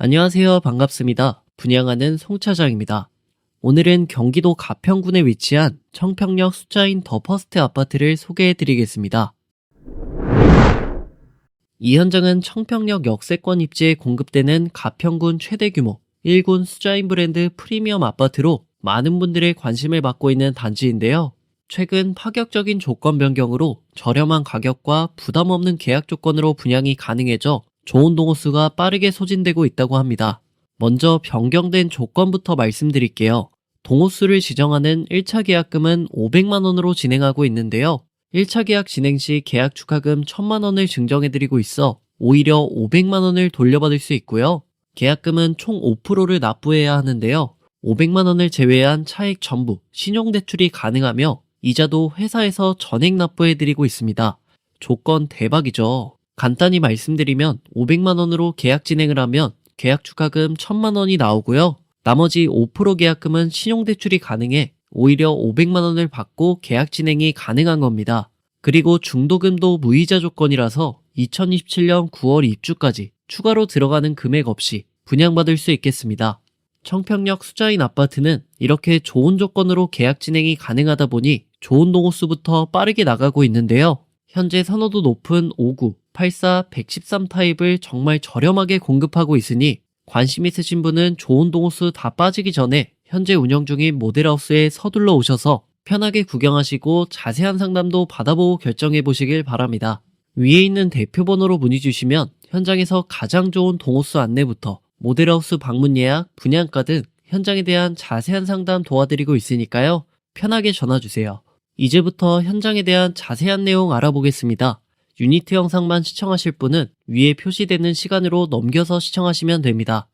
안녕하세요. 반갑습니다. 분양하는 송 차장입니다. 오늘은 경기도 가평군에 위치한 청평역 숫자인 더 퍼스트 아파트를 소개해 드리겠습니다. 이 현장은 청평역 역세권 입지에 공급되는 가평군 최대 규모 1군 숫자인 브랜드 프리미엄 아파트로 많은 분들의 관심을 받고 있는 단지인데요. 최근 파격적인 조건 변경으로 저렴한 가격과 부담 없는 계약 조건으로 분양이 가능해져 좋은 동호수가 빠르게 소진되고 있다고 합니다. 먼저 변경된 조건부터 말씀드릴게요. 동호수를 지정하는 1차 계약금은 500만원으로 진행하고 있는데요. 1차 계약 진행 시 계약 축하금 1000만원을 증정해드리고 있어 오히려 500만원을 돌려받을 수 있고요. 계약금은 총 5%를 납부해야 하는데요. 500만원을 제외한 차액 전부 신용대출이 가능하며 이자도 회사에서 전액 납부해드리고 있습니다. 조건 대박이죠. 간단히 말씀드리면 500만원으로 계약 진행을 하면 계약 축하금 1000만원이 나오고요. 나머지 5% 계약금은 신용대출이 가능해 오히려 500만원을 받고 계약 진행이 가능한 겁니다. 그리고 중도금도 무이자 조건이라서 2027년 9월 입주까지 추가로 들어가는 금액 없이 분양받을 수 있겠습니다. 청평역 수자인 아파트는 이렇게 좋은 조건으로 계약 진행이 가능하다 보니 좋은 동호수부터 빠르게 나가고 있는데요. 현재 선호도 높은 59, 84, 113 타입을 정말 저렴하게 공급하고 있으니 관심 있으신 분은 좋은 동호수 다 빠지기 전에 현재 운영 중인 모델하우스에 서둘러 오셔서 편하게 구경하시고 자세한 상담도 받아보고 결정해 보시길 바랍니다. 위에 있는 대표 번호로 문의 주시면 현장에서 가장 좋은 동호수 안내부터 모델하우스 방문 예약, 분양가 등 현장에 대한 자세한 상담 도와드리고 있으니까요. 편하게 전화 주세요. 이제부터 현장에 대한 자세한 내용 알아보겠습니다. 유니트 영상만 시청하실 분은 위에 표시되는 시간으로 넘겨서 시청하시면 됩니다.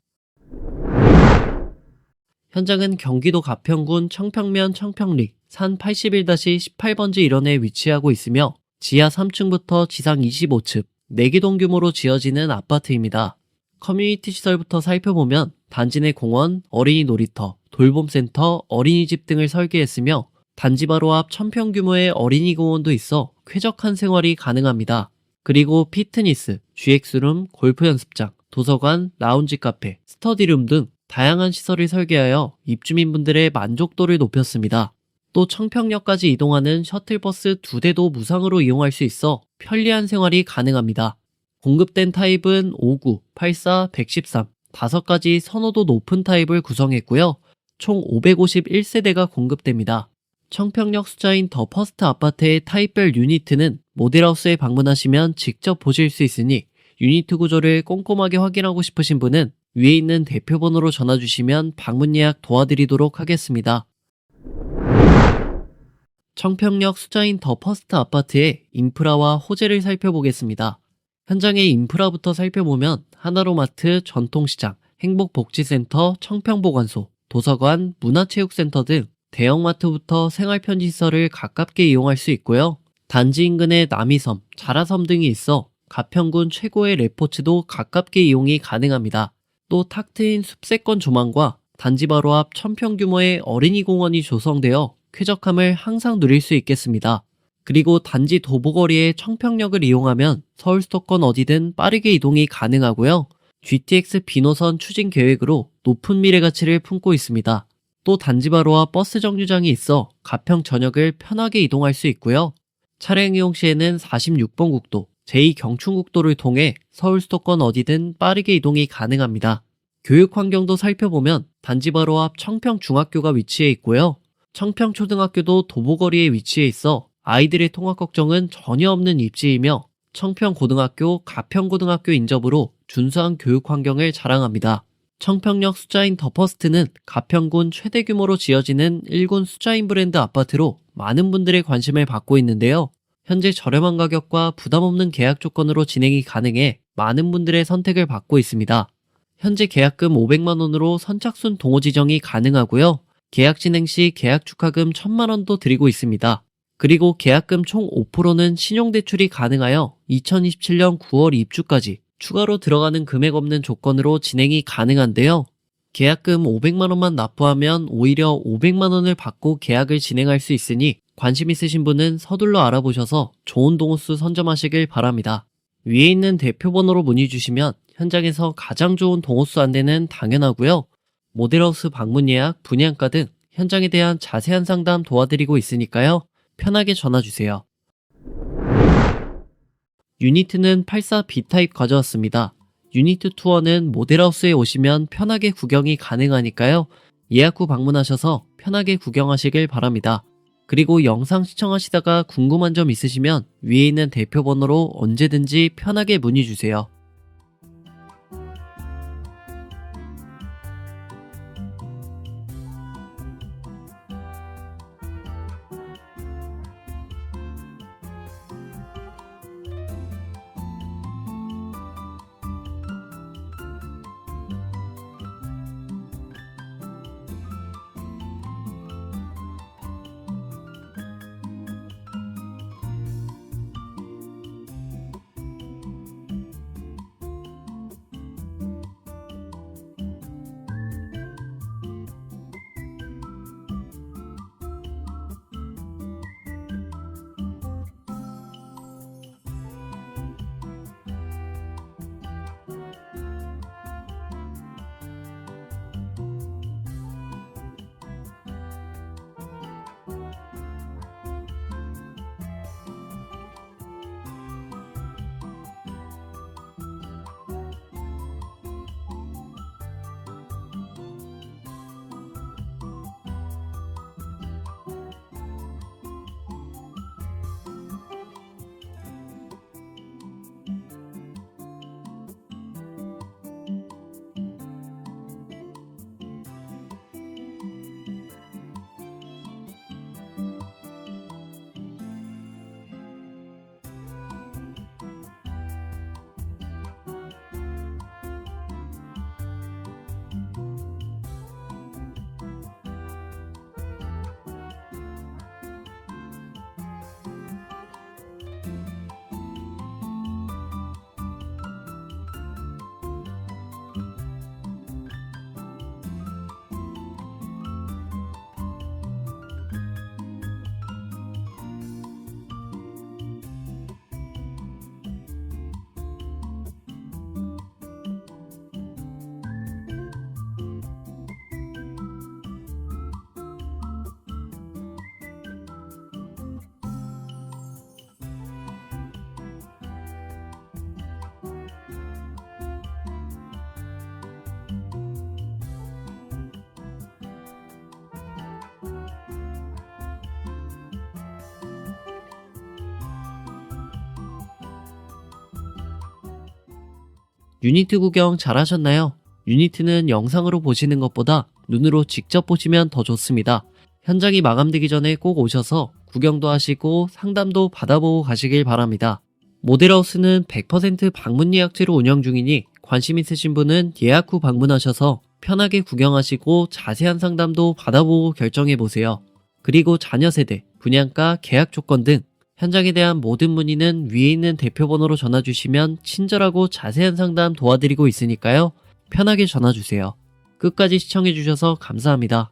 현장은 경기도 가평군 청평면 청평리 산 81-18번지 일원에 위치하고 있으며 지하 3층부터 지상 25층 4개동 규모로 지어지는 아파트입니다. 커뮤니티 시설부터 살펴보면 단지 내 공원, 어린이 놀이터, 돌봄센터, 어린이집 등을 설계했으며 단지 바로 앞 천평 규모의 어린이 공원도 있어 쾌적한 생활이 가능합니다. 그리고 피트니스, GX룸, 골프 연습장, 도서관, 라운지 카페, 스터디룸 등 다양한 시설을 설계하여 입주민분들의 만족도를 높였습니다. 또 청평역까지 이동하는 셔틀버스 두 대도 무상으로 이용할 수 있어 편리한 생활이 가능합니다. 공급된 타입은 59, 84, 113, 다섯 가지 선호도 높은 타입을 구성했고요. 총 551세대가 공급됩니다. 청평역 숫자인 더 퍼스트 아파트의 타입별 유니트는 모델하우스에 방문하시면 직접 보실 수 있으니 유니트 구조를 꼼꼼하게 확인하고 싶으신 분은 위에 있는 대표 번호로 전화 주시면 방문 예약 도와드리도록 하겠습니다. 청평역 숫자인 더 퍼스트 아파트의 인프라와 호재를 살펴보겠습니다. 현장의 인프라부터 살펴보면 하나로마트, 전통시장, 행복복지센터, 청평보관소, 도서관, 문화체육센터 등 대형마트부터 생활편지시설을 가깝게 이용할 수 있고요. 단지 인근에 남이섬, 자라섬 등이 있어 가평군 최고의 레포츠도 가깝게 이용이 가능합니다. 또 탁 트인 숲세권 조망과 단지 바로 앞 천평 규모의 어린이 공원이 조성되어 쾌적함을 항상 누릴 수 있겠습니다. 그리고 단지 도보거리의 청평역을 이용하면 서울 수도권 어디든 빠르게 이동이 가능하고요. GTX 비노선 추진 계획으로 높은 미래 가치를 품고 있습니다. 또 단지 바로와 버스 정류장이 있어 가평 전역을 편하게 이동할 수 있고요. 차량 이용 시에는 46번 국도, 제2경춘국도를 통해 서울 수도권 어디든 빠르게 이동이 가능합니다. 교육 환경도 살펴보면 단지 바로 앞 청평중학교가 위치해 있고요. 청평초등학교도 도보거리에 위치해 있어 아이들의 통학 걱정은 전혀 없는 입지이며 청평고등학교, 가평고등학교 인접으로 준수한 교육 환경을 자랑합니다. 청평역 숫자인 더퍼스트는 가평군 최대 규모로 지어지는 1군 숫자인 브랜드 아파트로 많은 분들의 관심을 받고 있는데요. 현재 저렴한 가격과 부담 없는 계약 조건으로 진행이 가능해 많은 분들의 선택을 받고 있습니다. 현재 계약금 500만원으로 선착순 동호 지정이 가능하고요. 계약 진행 시 계약 축하금 1000만원도 드리고 있습니다. 그리고 계약금 총 5%는 신용대출이 가능하여 2027년 9월 입주까지 추가로 들어가는 금액 없는 조건으로 진행이 가능한데요. 계약금 500만원만 납부하면 오히려 500만원을 받고 계약을 진행할 수 있으니 관심 있으신 분은 서둘러 알아보셔서 좋은 동호수 선점하시길 바랍니다. 위에 있는 대표 번호로 문의 주시면 현장에서 가장 좋은 동호수 안내는 당연하고요. 모델하우스 방문 예약, 분양가 등 현장에 대한 자세한 상담 도와드리고 있으니까요. 편하게 전화 주세요. 유니트는 84 B타입 가져왔습니다. 유니트 투어는 모델하우스에 오시면 편하게 구경이 가능하니까요. 예약 후 방문하셔서 편하게 구경하시길 바랍니다. 그리고 영상 시청하시다가 궁금한 점 있으시면 위에 있는 대표 번호로 언제든지 편하게 문의 주세요. 유니트 구경 잘 하셨나요? 유니트는 영상으로 보시는 것보다 눈으로 직접 보시면 더 좋습니다. 현장이 마감되기 전에 꼭 오셔서 구경도 하시고 상담도 받아보고 가시길 바랍니다. 모델하우스는 100% 방문 예약제로 운영 중이니 관심 있으신 분은 예약 후 방문하셔서 편하게 구경하시고 자세한 상담도 받아보고 결정해 보세요. 그리고 자녀 세대, 분양가, 계약 조건 등 현장에 대한 모든 문의는 위에 있는 대표 번호로 전화 주시면 친절하고 자세한 상담 도와드리고 있으니까요. 편하게 전화 주세요. 끝까지 시청해 주셔서 감사합니다.